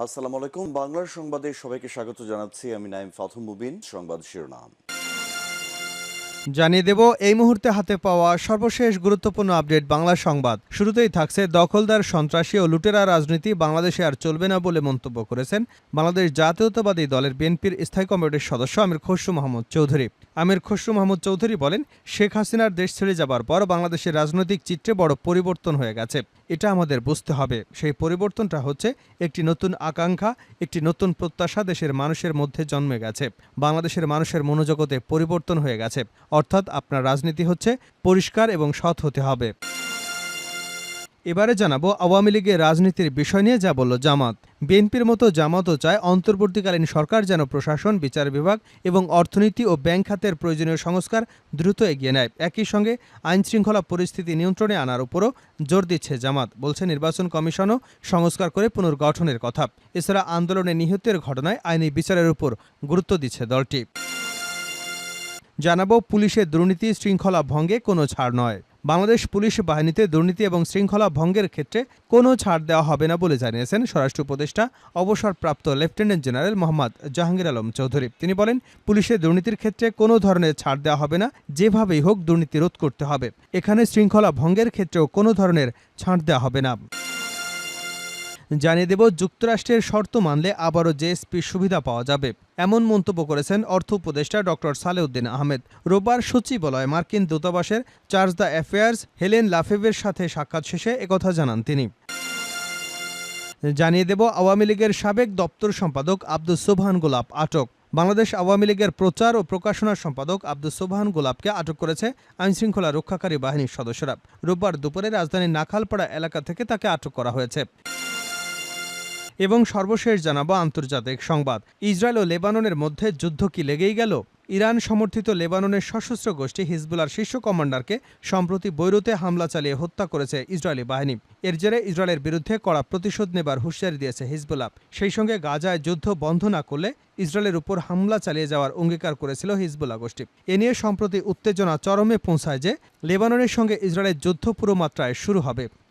আসসালামু আলাইকুম। বাংলার সংবাদে সবাইকে স্বাগত জানাচ্ছি। আমি নাইম ফাথুম মুবিন, সংবাদ শিরোনাম। জানিয়ে দেব, এই মুহূর্তে হাতে পাওয়া সর্বশেষ গুরুত্বপূর্ণ আপডেট বাংলা সংবাদ। শুরুতেই থাকছে দখলদার, সন্ত্রাসী ও লুটেরা রাজনীতি। বাংলাদেশে আর চলবে না বলে মন্তব্য করেছেন বাংলাদেশ জাতীয়তাবাদী দলের বিএনপির স্থায়ী কমিটির সদস্য আমির খসরু মাহমুদ চৌধুরী। আমির খসরু মাহমুদ চৌধুরী বলেন, শেখ হাসিনার দেশ ছেড়ে যাবার পর বাংলাদেশের রাজনৈতিক চিত্রে বড় পরিবর্তন হয়ে গেছে। এটা আমাদের বুঝতে হবে। সেই পরিবর্তনটা হচ্ছে একটি নতুন আকাঙ্ক্ষা, একটি নতুন প্রত্যাশা দেশের মানুষের মধ্যে জন্মে গেছে। বাংলাদেশের মানুষের মনোজগতে পরিবর্তন হয়ে গেছে। অর্থাৎ আপনার রাজনীতি হচ্ছে পরিষ্কার এবং সৎ হতে হবে। এবারে জানাব আওয়ামী লীগের রাজনীতির বিষয় নিয়ে যা বলল জামাত। বিএনপির মতো জামাতও চায় অন্তর্বর্তীকালীন সরকার যেন প্রশাসন, বিচার বিভাগ এবং অর্থনীতি ও ব্যাংক খাতের প্রয়োজনীয় সংস্কার দ্রুত এগিয়ে নেয়। একই সঙ্গে আইন শৃঙ্খলা পরিস্থিতি নিয়ন্ত্রণে আনার উপরও জোর দিচ্ছে জামাত, বলছে নির্বাচন কমিশনও সংস্কার করে পুনর্গঠনের কথা। এছাড়া আন্দোলনে নিহতের ঘটনায় আইনি বিচারের উপর গুরুত্ব দিচ্ছে দলটি। জানাব পুলিশের দুর্নীতি শৃঙ্খলা ভঙ্গে কোনো ছাড় নয়। বাংলাদেশ পুলিশ বাহিনীতে দুর্নীতি এবং শৃঙ্খলা ভঙ্গের ক্ষেত্রে কোনো ছাড় দেওয়া হবে না বলে জানিয়েছেন স্বরাষ্ট্র উপদেষ্টা, অবসরপ্রাপ্ত লেফটেন্যান্ট জেনারেল মোহাম্মদ জাহাঙ্গীর আলম চৌধুরী। তিনি বলেন পুলিশের দুর্নীতির ক্ষেত্রে কোনো ধরনের ছাড় দেওয়া হবে না, যেভাবেই হোক দুর্নীতি রোধ করতে হবে। এখানে শৃঙ্খলা ভঙ্গের ক্ষেত্রেও কোনো ধরনের ছাড় দেওয়া হবে না। জানিয়ে দেব, যুক্তরাষ্ট্রের শর্ত মানলে আবারও জেএসপি সুবিধা পাওয়া যাবে। এমন মন্তব্য করেছেন অর্থ উপদেষ্টা ডক্টর সালেউদ্দিন আহমেদ। রোববার সচিবালয়ে মার্কিন দূতাবাসের চার্জ দ্য অ্যাফেয়ার্স হেলেন লাফেভের সাথে সাক্ষাৎ শেষে একথা জানান তিনি। জানিয়ে দেব, আওয়ামী লীগের সাবেক দপ্তর সম্পাদক আব্দুল সোবহান গোলাপ আটক। বাংলাদেশ আওয়ামী লীগের প্রচার ও প্রকাশনা সম্পাদক আব্দুল সোবহান গোলাপকে আটক করেছে আইনশৃঙ্খলা রক্ষাকারী বাহিনীর সদস্যরা। রোববার দুপুরে রাজধানীর নাখালপাড়া এলাকা থেকে তাকে আটক করা হয়েছে। এবং সর্বশেষ জানাব আন্তর্জাতিক সংবাদ। ইসরায়েল ও লেবাননের মধ্যে যুদ্ধ কি লেগেই গেল? ইরান সমর্থিত লেবাননের সশস্ত্র গোষ্ঠী হিজবুলার শীর্ষ কমান্ডারকে সম্প্রতি বৈরুতে হামলা চালিয়ে হত্যা করেছে ইসরায়েলি বাহিনী। এর জেরে ইসরায়েলের বিরুদ্ধে কড়া প্রতিশোধ নেবার হুঁশিয়ারি দিয়েছে হিজবুল্লাহ সেই সঙ্গে গাজায় যুদ্ধ বন্ধ না করলে ইসরায়েলের উপর হামলা চালিয়ে যাওয়ার অঙ্গীকার করেছিল হিজবুল্লাহ গোষ্ঠী। এ নিয়ে সম্প্রতি উত্তেজনা চরমে পৌঁছায় যে লেবাননের সঙ্গে ইসরায়েলের যুদ্ধ পুরো মাত্রায় শুরু হবে।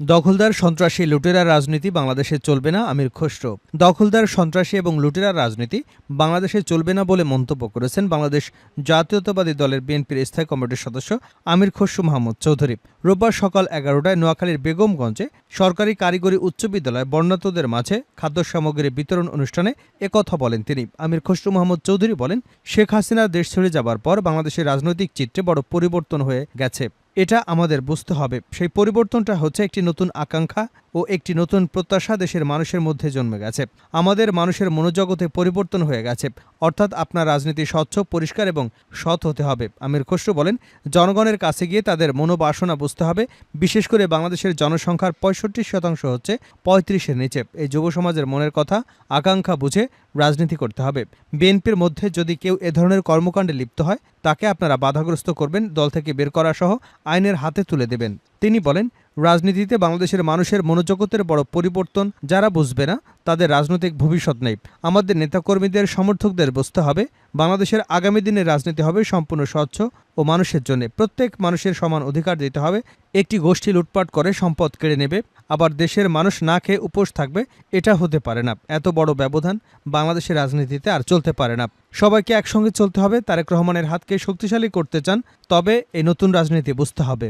দখলদার, সন্ত্রাসী, লুটেরা রাজনীতি বাংলাদেশে চলবে না, আমির খসরু। দখলদার, সন্ত্রাসী এবং লুটেরা রাজনীতি বাংলাদেশে চলবে না বলে মন্তব্য করেছেন বাংলাদেশ জাতীয়তাবাদী দলের বিএনপির স্থায়ী কমিটির সদস্য আমির খসরু মাহমুদ চৌধুরী। রোববার সকাল এগারোটায় নোয়াখালীর বেগমগঞ্জে সরকারি কারিগরি উচ্চ বিদ্যালয় বর্ণাতদের মাঝে খাদ্য সামগ্রী বিতরণ অনুষ্ঠানে একথা বলেন তিনি। আমির খসরু মাহমুদ চৌধুরী বলেন, শেখ হাসিনা দেশ ছেড়ে যাবার পর বাংলাদেশের রাজনৈতিক চিত্রে বড় পরিবর্তন হয়ে গেছে। এটা আমাদের বুঝতে হবে। সেই পরিবর্তনটা হচ্ছে একটি নতুন আকাঙ্ক্ষা ও একটি নতুন প্রত্যাশা দেশের মানুষের মধ্যে জন্মে গেছে। আমাদের মানুষের মনোজগতে পরিবর্তন হয়ে গেছে। অর্থাৎ আপনার রাজনীতি স্বচ্ছ, পরিষ্কার এবং সৎ হতে হবে। আমির খসরু বলেন, জনগণের কাছে গিয়ে তাদের মনোবাসনা বুঝতে হবে। বিশেষ করে বাংলাদেশের জনসংখ্যার পঁয়ষট্টি শতাংশ হচ্ছে পঁয়ত্রিশের নিচে। এই যুব সমাজের মনের কথা, আকাঙ্ক্ষা বুঝে রাজনীতি করতে হবে। বিএনপির মধ্যে যদি কেউ এ ধরনের কর্মকাণ্ডে লিপ্ত হয়, তাকে আপনারা বাধাগ্রস্ত করবেন, দল থেকে বের করা সহ আইনের হাতে তুলে দেবেন। তিনি বলেন, রাজনীতিতে বাংলাদেশের মানুষের মনোজগতের বড় পরিবর্তন যারা বুঝবে না, তাদের রাজনৈতিক ভবিষ্যৎ নেই। আমাদের নেতাকর্মীদের, সমর্থকদের বুঝতে হবে, বাংলাদেশের আগামী দিনের রাজনীতি হবে সম্পূর্ণ স্বচ্ছ ও মানুষের জন্য। প্রত্যেক মানুষের সমান অধিকার দিতে হবে, একটি গোষ্ঠী লুটপাট করে সম্পদ কেড়ে নেবে, আবার দেশের মানুষ না খেয়ে উপোস থাকবে, এটা হতে পারে না। এত বড় ব্যবধান বাংলাদেশের রাজনীতিতে আর চলতে পারে না। সবাইকে একসঙ্গে চলতে হবে, তারেক রহমানের হাতকে শক্তিশালী করতে চান, তবে এই নতুন রাজনীতি বুঝতে হবে।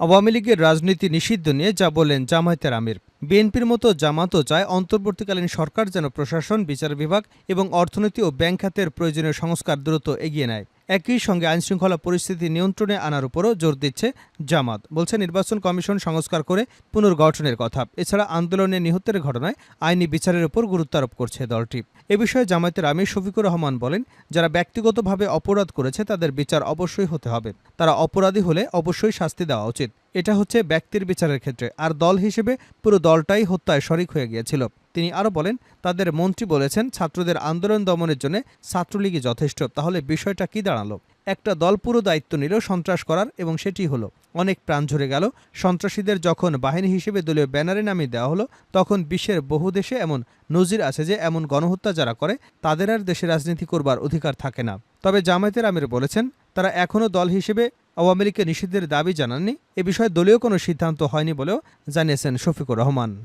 আওয়ামী লীগের রাজনীতি নিষিদ্ধ নিয়ে যা বলেন জামায়াতের আমির। বিএনপির মতো জামাতও চায় অন্তর্বর্তীকালীন সরকার যেন প্রশাসন, বিচার বিভাগ এবং অর্থনীতি ও ব্যাংক খাতের প্রয়োজনীয় সংস্কার দ্রুত এগিয়ে নেয়। একই সঙ্গে আইনশৃঙ্খলা পরিস্থিতি নিয়ন্ত্রণে আনার উপরও জোর দিচ্ছে জামাত, বলছে নির্বাচন কমিশন সংস্কার করে পুনর্গঠনের কথা। এছাড়া আন্দোলনে নিহতের ঘটনায় আইনি বিচারের উপর গুরুত্ব আরোপ করছে দলটি। এ বিষয়ে জামায়াতের আমির শফিকুর রহমান বলেন, যারা ব্যক্তিগতভাবে অপরাধ করেছে তাদের বিচার অবশ্যই হতে হবে। তারা অপরাধী হলে অবশ্যই শাস্তি দেওয়া উচিত। এটা হচ্ছে ব্যক্তির বিচারের ক্ষেত্রে। আর দল হিসেবে পুরো দলটাই হত্যায় শরিক হয়ে গিয়েছিল। তিনি আরও বলেন, তাদের মন্ত্রী বলেছেন, ছাত্রদের আন্দোলন দমনের জন্য ছাত্রলীগই যথেষ্ট। তাহলে বিষয়টা কি দাঁড়াল? একটা দল পুরো দায়িত্ব নিল সন্ত্রাস করার এবং সেটি হলো, অনেক প্রাণ ঝরে গেল। সন্ত্রাসীদের যখন বাহিনী হিসেবে দলীয় ব্যানারে নামিয়ে দেওয়া হলো, তখন বিশ্বের বহু দেশে এমন নজির আছে যে, এমন গণহত্যা যারা করে, তাদের আর দেশে রাজনীতি করবার অধিকার থাকে না। তবে জামায়াতের আমির বলেছেন, তারা এখনও দল হিসেবে আওয়ামী লীগকে নিষিদ্ধের দাবি জানাননি। এ বিষয়ে দলীয় কোনো সিদ্ধান্ত হয়নি বলেও জানিয়েছেন শফিকুর রহমান।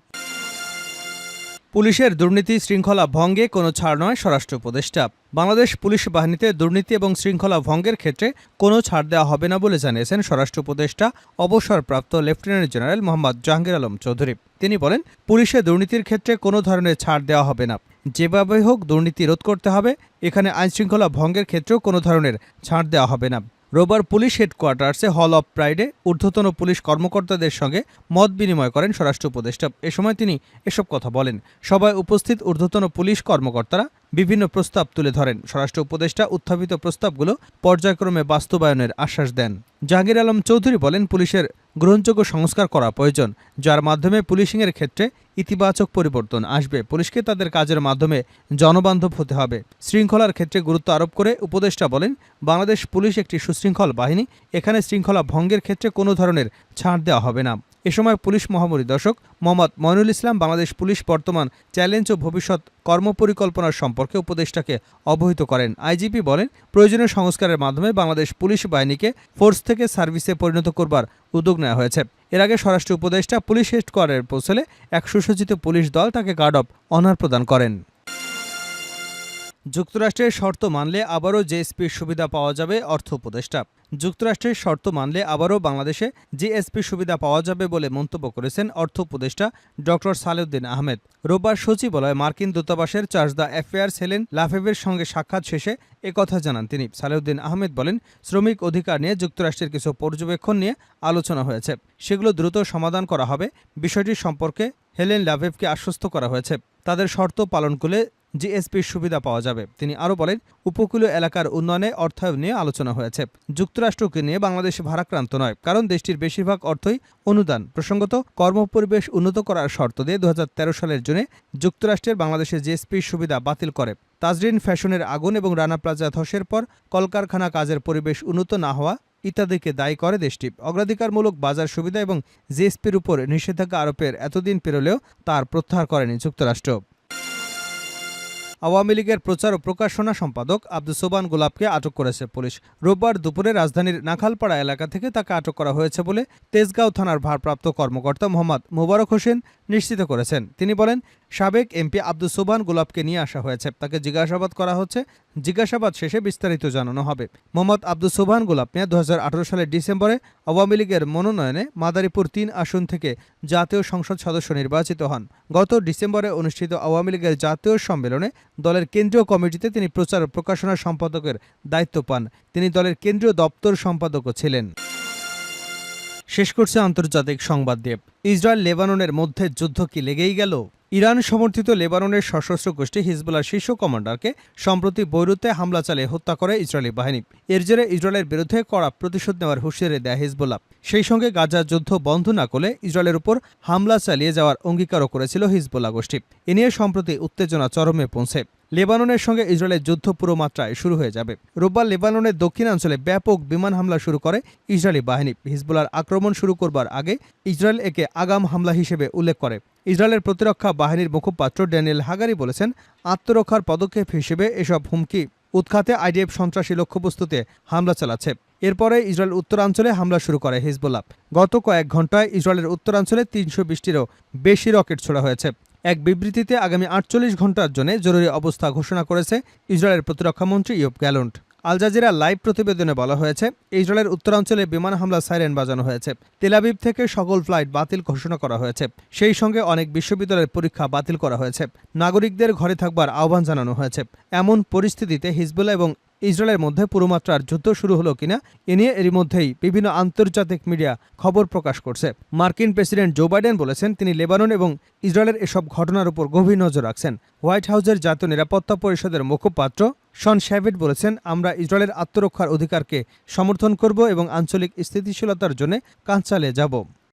পুলিশের দুর্নীতি শৃঙ্খলা ভঙ্গে কোনো ছাড় নয় স্বরাষ্ট্র উপদেষ্টা। বাংলাদেশ পুলিশ বাহিনীতে দুর্নীতি এবং শৃঙ্খলা ভঙ্গের ক্ষেত্রে কোনো ছাড় দেওয়া হবে না বলে জানিয়েছেন স্বরাষ্ট্র উপদেষ্টা, অবসরপ্রাপ্ত লেফটেন্যান্ট জেনারেল মোহাম্মদ জাহাঙ্গীর আলম চৌধুরী। তিনি বলেন, পুলিশে দুর্নীতির ক্ষেত্রে কোনো ধরনের ছাড় দেওয়া হবে না। যেভাবে হোক দুর্নীতি রোধ করতে হবে। এখানে আইনশৃঙ্খলা ভঙ্গের ক্ষেত্রেও কোনো ধরনের ছাড় দেওয়া হবে না। রোববার পুলিশ হেডকোয়ার্টার্সে হল অব প্রাইডে ঊর্ধ্বতন পুলিশ কর্মকর্তাদের সঙ্গে মত বিনিময় করেন স্বরাষ্ট্র উপদেষ্টা। এ সময় তিনি এসব কথা বলেন। সবাই উপস্থিত ঊর্ধ্বতন পুলিশ কর্মকর্তারা বিভিন্ন প্রস্তাব তুলে ধরেন। স্বরাষ্ট্র উপদেষ্টা উত্থাপিত প্রস্তাবগুলো পর্যায়ক্রমে বাস্তবায়নের আশ্বাস দেন। জাহাঙ্গীর আলম চৌধুরী বলেন, পুলিশের গ্রহণযোগ্য সংস্কার করা প্রয়োজন, যার মাধ্যমে পুলিশিংয়ের ক্ষেত্রে ইতিবাচক পরিবর্তন আসবে। পুলিশকে তাদের কাজের মাধ্যমে জনবান্ধব হতে হবে। শৃঙ্খলার ক্ষেত্রে গুরুত্ব আরোপ করে উপদেষ্টা বলেন, বাংলাদেশ পুলিশ একটি সুশৃঙ্খল বাহিনী, এখানে শৃঙ্খলা ভঙ্গের ক্ষেত্রে কোনো ধরনের ছাড় দেওয়া হবে না। এ সময় পুলিশ মহাপরিদর্শক মোহাম্মদ ময়নুল ইসলাম বাংলাদেশ পুলিশ বর্তমান চ্যালেঞ্জ ও ভবিষ্যৎ কর্মপরিকল্পনার সম্পর্কে উপদেষ্টাকে অবহিত করেন। আইজিপি বলেন, প্রয়োজনীয় সংস্কারের মাধ্যমে বাংলাদেশ পুলিশ বাহিনীকে ফোর্স থেকে সার্ভিসে পরিণত করবার উদ্যোগ নেওয়া হয়েছে। এর আগে স্বরাষ্ট্র উপদেষ্টা পুলিশ হেডকোয়ার্টারে পৌঁছলে এক সুসজ্জিত পুলিশ দল তাকে গার্ড অব অনার প্রদান করেন। যুক্তরাষ্ট্রের শর্ত মানলে আবারও জেএসপির সুবিধা পাওয়া যাবে, অর্থ উপদেষ্টা। যুক্তরাষ্ট্রের শর্ত মানলে আবারও বাংলাদেশে জিএসপি সুবিধা পাওয়া যাবে বলে মন্তব্য করেছেন অর্থ উপদেষ্টা ড সালেউদ্দিন আহমেদ। রোববার সচিবালয়ে মার্কিন দূতাবাসের চার্জ দ্য অ্যাফেয়ার্স হেলেন লাফেভের সঙ্গে সাক্ষাৎ শেষে একথা জানান তিনি। সালেউদ্দিন আহমেদ বলেন, শ্রমিক অধিকার নিয়ে যুক্তরাষ্ট্রের কিছু পর্যবেক্ষণ নিয়ে আলোচনা হয়েছে। সেগুলো দ্রুত সমাধান করা হবে। বিষয়টি সম্পর্কে হেলেন লাভেভকে আশ্বস্ত করা হয়েছে। তাদের শর্ত পালন করলে জিএসপির সুবিধা পাওয়া যাবে। তিনি আরও বলেন, উপকূলীয় এলাকার উন্নয়নে অর্থায়ন নিয়ে আলোচনা হয়েছে। যুক্তরাষ্ট্রকে নিয়ে বাংলাদেশ ভারাক্রান্ত নয়, কারণ দেশটির বেশিরভাগ অর্থই অনুদান। প্রসঙ্গত, কর্মপরিবেশ উন্নত করার শর্ত দিয়ে দু হাজার তেরো সালের জুনে যুক্তরাষ্ট্রের বাংলাদেশে জিএসপির সুবিধা বাতিল করে। তাজরিন ফ্যাশনের আগুন এবং রানা প্লাজা ধসের পর কলকারখানা কাজের পরিবেশ উন্নত না হওয়া ইত্যাদিকে দায়ী করে দেশটি। অগ্রাধিকারমূলক বাজার সুবিধা এবং জিএসপির উপর নিষেধাজ্ঞা আরোপের এতদিন পেরোলেও তার প্রত্যাহার করেনি যুক্তরাষ্ট্র। আওয়ামী লীগের প্রচার ও প্রকাশনা সম্পাদক আব্দুল সোবান গোলাপকে আটক করেছে পুলিশ। রোববার দুপুরে রাজধানীর নাখালপাড়া এলাকা থেকে তাকে আটক করা হয়েছে বলে তেজগাঁও থানার ভারপ্রাপ্ত কর্মকর্তা মোহাম্মদ মোবারক হোসেন নিশ্চিত করেছেন। তিনি বলেন সাবেক এমপি আব্দুল সোবান গোলাপকে নিয়ে আসা হয়েছে। তাকে জিজ্ঞাসাবাদ করা হচ্ছে। জিজ্ঞাসাবাদ শেষে বিস্তারিত জানানো হবে। মোহাম্মদ আব্দুল সোবান গোলাপ মিয়া দু সালের ডিসেম্বরে আওয়ামী লীগের মনোনয়নে মাদারীপুর তিন আসন থেকে জাতীয় সংসদ সদস্য নির্বাচিত হন। গত ডিসেম্বরে অনুষ্ঠিত আওয়ামী লীগের জাতীয় সম্মেলনে দলের কেন্দ্রীয় কমিটিতে তিনি প্রচার প্রকাশনা সম্পাদকের দায়িত্ব পান। তিনি দলের কেন্দ্রীয় দপ্তর সম্পাদকও ছিলেন। শেষ করছে আন্তর্জাতিক সংবাদ দিয়ে ইসরায়েল লেবাননের মধ্যে যুদ্ধ কি লেগেই গেল? ইরান সমর্থিত লেবাননের সশস্ত্র গোষ্ঠী হিজবুল্লার শীর্ষ কমান্ডারকে সম্প্রতি বৈরুতে হামলা চালিয়ে হত্যা করে ইসরায়েলি বাহিনী। এর জেরে ইসরায়েলের বিরুদ্ধে কড়া প্রতিশোধ নেওয়ার হুঁশিয়ারি দেয় হিজবুল্লাহ। সেই সঙ্গে গাজা যুদ্ধ বন্ধ না করলে ইসরায়েলের উপর হামলা চালিয়ে যাওয়ার অঙ্গীকারও করেছিল হিজবুল্লাহ গোষ্ঠী। এ নিয়ে সম্প্রতি উত্তেজনা চরমে পৌঁছে। লেবাননের সঙ্গে ইসরায়েলের যুদ্ধ পুরো মাত্রায় শুরু হয়ে যাবে। রোববার লেবাননের দক্ষিণাঞ্চলে ব্যাপক বিমান হামলা শুরু করে ইসরায়েলি বাহিনী। হিজবুলার আক্রমণ শুরু করবার আগে ইসরায়েল একে আগাম হামলা হিসেবে উল্লেখ করে। ইসরায়েলের প্রতিরক্ষা বাহিনীর মুখপাত্র ড্যানিয়েল হাগারি বলেছেন, আত্মরক্ষার পদক্ষেপ হিসেবে এসব হুমকি উৎখাতে আইডিএফ সন্ত্রাসী লক্ষ্যবস্তুতে হামলা চালাচ্ছে। এরপরে ইসরায়েল উত্তরাঞ্চলে হামলা শুরু করে হিজবুল্লাহ। গত কয়েক ঘন্টায় ইসরায়েলের উত্তরাঞ্চলে তিনশো বিশটিরও বেশি রকেট ছোড়া হয়েছে। এক বিবৃতিতে আগামী আটচল্লিশ ঘণ্টার জন্য জরুরি অবস্থা ঘোষণা করেছে ইসরায়েলের প্রতিরক্ষামন্ত্রী ইয়ব গ্যালন্ট। আল জাজিরা লাইভ প্রতিবেদনে বলা হয়েছে, ইসরায়েলের উত্তরাঞ্চলে বিমান হামলা সাইরেন বাজানো হয়েছে। তেলাবিব থেকে সকল ফ্লাইট বাতিল ঘোষণা করা হয়েছে। সেই সঙ্গে অনেক বিশ্ববিদ্যালয়ের পরীক্ষা বাতিল করা হয়েছে। নাগরিকদের ঘরে থাকবার আহ্বান জানানো হয়েছে। এমন পরিস্থিতিতে হিজবুল্লাহ এবং ইসরায়েলের মধ্যে পুরোমাত্রার যুদ্ধ শুরু হলো কিনা, এ নিয়ে এরই মধ্যেই বিভিন্ন আন্তর্জাতিক মিডিয়া খবর প্রকাশ করছে। মার্কিন প্রেসিডেন্ট জো বাইডেন বলেছেন, তিনি লেবানন এবং ইসরায়েলের এসব ঘটনার উপর গভীর নজর রাখছেন। হোয়াইট হাউসের জাতীয় নিরাপত্তা পরিষদের মুখপাত্র শন শ্যাভেট বলেছেন, আমরা ইসরায়েলের আত্মরক্ষার অধিকারকে সমর্থন করব এবং আঞ্চলিক স্থিতিশীলতার জন্য কাজ চালিয়ে যাব।